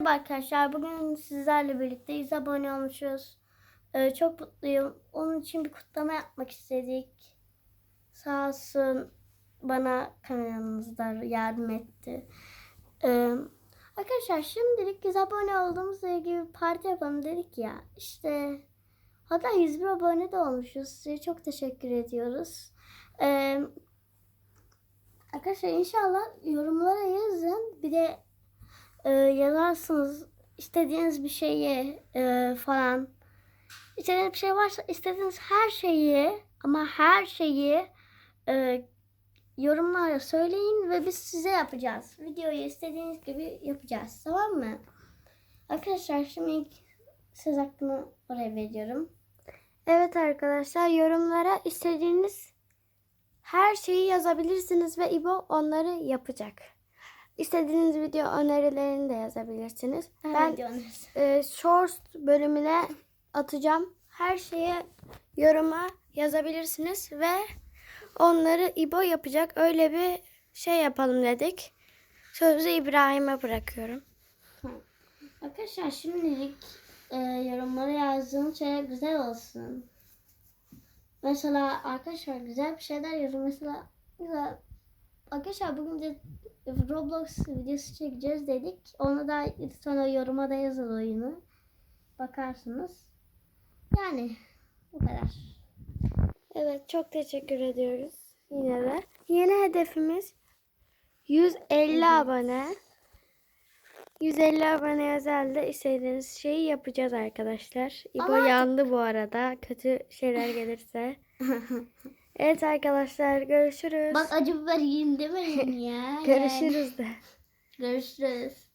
Merhaba arkadaşlar. Bugün sizlerle birlikte 100 abone olmuşuz. Ee, çok mutluyum. Onun için bir kutlama yapmak istedik. Sağ olsun bana kanalımızda yardım etti. Ee, arkadaşlar şimdilik 100 abone olduğumuzla ilgili bir parti yapalım dedik ya. İşte hatta 101 abone de olmuşuz. Size çok teşekkür ediyoruz. Ee, arkadaşlar inşallah yorumlara yazın. Bir de e, yazarsınız istediğiniz bir şeyi e, falan. İstediğiniz bir şey varsa istediğiniz her şeyi ama her şeyi e, yorumlara söyleyin ve biz size yapacağız. Videoyu istediğiniz gibi yapacağız. Tamam mı? Arkadaşlar şimdi söz hakkını oraya veriyorum. Evet arkadaşlar yorumlara istediğiniz her şeyi yazabilirsiniz ve İbo onları yapacak. İstediğiniz video önerilerini de yazabilirsiniz. Ben Ben e, shorts bölümüne atacağım. Her şeye yoruma yazabilirsiniz ve onları İbo yapacak. Öyle bir şey yapalım dedik. Sözü İbrahim'e bırakıyorum. Arkadaşlar şimdilik e, yorumlara yazdığınız şeyler güzel olsun. Mesela arkadaşlar güzel bir şeyler yazın. Mesela güzel. Arkadaşlar bugün de Roblox videosu çekeceğiz dedik. Onu da sonra yoruma da yazın oyunu. Bakarsınız. Yani bu kadar. Evet çok teşekkür ediyoruz yine de. Yeni hedefimiz 150 abone. 150 abone özelde istediğiniz şeyi yapacağız arkadaşlar. İbo Ama- yandı bu arada. Kötü şeyler gelirse. Evet arkadaşlar görüşürüz. Bak acı biber yiyin demeyin ya. Görüşürüz de. Görüşürüz.